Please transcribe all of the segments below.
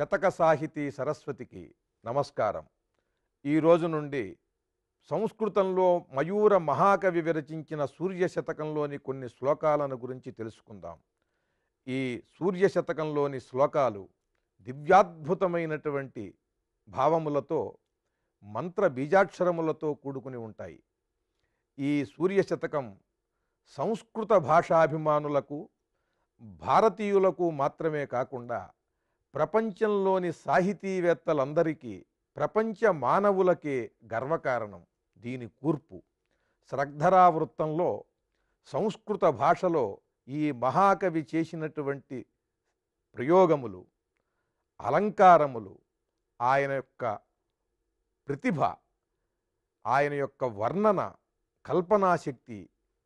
శతక సాహితీ సరస్వతికి నమస్కారం. ఈ రోజు నుండి సంస్కృతంలో మయూర మహాకవి విరచించిన సూర్య శతకంలోని కొన్ని శ్లోకాలను గురించి తెలుసుకుందాం. ఈ సూర్య శతకంలోని శ్లోకాలు దివ్యాద్భుతమైనటువంటి భావములతో మంత్ర బీజాక్షరములతో కూడుకుని ఉంటాయి. ఈ సూర్య శతకం సంస్కృత భాషాభిమానులకు భారతీయులకు మాత్రమే కాకుండా ప్రపంచంలోని సాహితీవేత్తలందరికీ ప్రపంచ మానవులకే గర్వకారణం దీని కూర్పు. శ్రద్ధరావృత్తంలో సంస్కృత భాషలో ఈ మహాకవి చేసినటువంటి ప్రయోగములు అలంకారములు ఆయన యొక్క ప్రతిభ ఆయన యొక్క వర్ణన కల్పనాశక్తి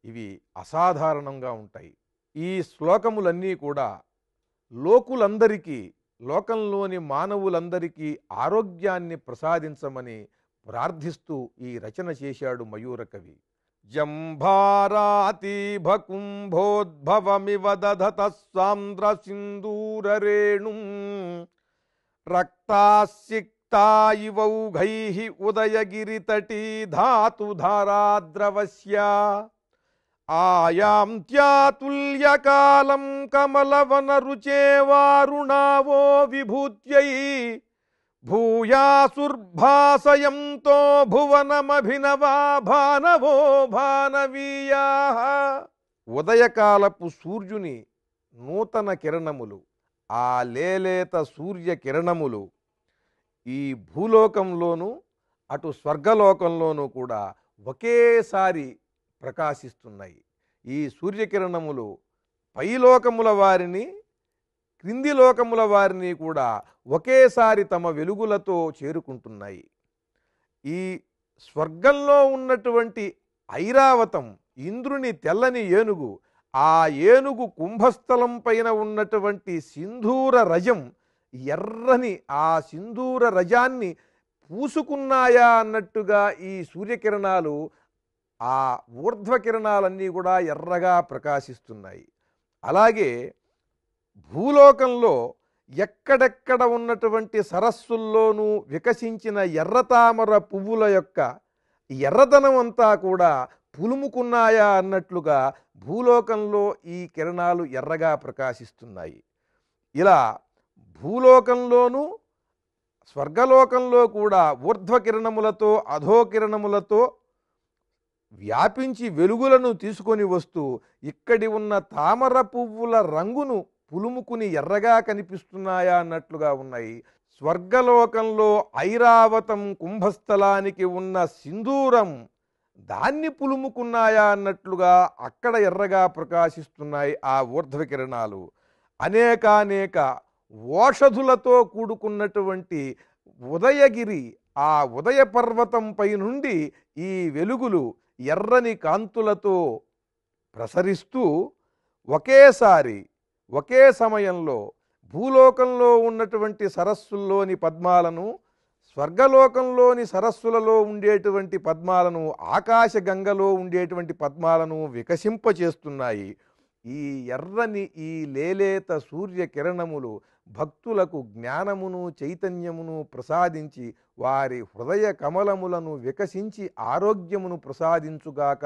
ఇవి అసాధారణంగా ఉంటాయి. ఈ శ్లోకములన్నీ కూడా లోకులందరికీ లోకంలోని మానవులందరికీ ఆరోగ్యాన్ని ప్రసాదించమని ప్రార్థిస్తూ ఈ రచన చేశాడు మయూరకవి జంభారాతీభకుంభోద్భవమివ దధత సాంద్ర సింధూరరేణు రక్తాసిక్తా ఉదయగిరితటీ ధాతుధారాద్రవస్య ఆయాంత్యాతుల్యకాలం కమలవనరుచేవారుణావో విభూత్యై భూయాసుర్భాసయంతో భువనమభినవా భానవో భానవీయా. ఉదయకాలపు సూర్యుని నూతన కిరణములు ఆ లేలేత సూర్య కిరణములు ఈ భూలోకంలోనూ అటు స్వర్గలోకంలోనూ కూడా ఒకేసారి ప్రకాశిస్తున్నాయి. ఈ సూర్యకిరణములు పైలోకముల వారిని క్రింది లోకముల వారిని కూడా ఒకేసారి తమ వెలుగులతో చేరుకుంటున్నాయి. ఈ స్వర్గంలో ఉన్నటువంటి ఐరావతం ఇంద్రుని తెల్లని ఏనుగు ఆ ఏనుగు కుంభస్థలం పైన ఉన్నటువంటి సింధూర రజం ఎర్రని ఆ సింధూర రజాన్ని పూసుకున్నాయా అన్నట్టుగా ఈ సూర్యకిరణాలు ఆ ఊర్ధ్వ కిరణాలన్నీ కూడా ఎర్రగా ప్రకాశిస్తున్నాయి. అలాగే భూలోకంలో ఎక్కడెక్కడ ఉన్నటువంటి సరస్సుల్లోనూ వికసించిన ఎర్రతామర పువ్వుల యొక్క ఎర్రదనం అంతా కూడా పులుముకున్నాయా అన్నట్లుగా భూలోకంలో ఈ కిరణాలు ఎర్రగా ప్రకాశిస్తున్నాయి. ఇలా భూలోకంలోనూ స్వర్గలోకంలో కూడా ఊర్ధ్వ కిరణములతో అధోకిరణములతో వ్యాపించి వెలుగులను తీసుకొని వస్తూ ఇక్కడి ఉన్న తామర పువ్వుల రంగును పులుముకుని ఎర్రగా కనిపిస్తున్నాయా అన్నట్లుగా ఉన్నాయి. స్వర్గలోకంలో ఐరావతం కుంభస్థలానికి ఉన్న సింధూరం దాన్ని పులుముకున్నాయా అన్నట్లుగా అక్కడ ఎర్రగా ప్రకాశిస్తున్నాయి ఆ ఊర్ధ్వ కిరణాలు అనేకానేక ఓషధులతో కూడుకున్నటువంటి ఉదయగిరి ఆ ఉదయ పర్వతంపై నుండి ఈ వెలుగులు ఎర్రని కాంతులతో ప్రసరిస్తూ ఒకేసారి ఒకే సమయంలో భూలోకంలో ఉన్నటువంటి సరస్సుల్లోని పద్మాలను స్వర్గలోకంలోని సరస్సులలో ఉండేటువంటి పద్మాలను ఆకాశగంగలో ఉండేటువంటి పద్మాలను వికసింపచేస్తున్నాయి. ఈ ఎర్రని ఈ లేలేత సూర్యకిరణములు భక్తులకు జ్ఞానమును చైతన్యమును ప్రసాదించి వారి హృదయ కమలములను వికసించి ఆరోగ్యమును ప్రసాదించుగాక.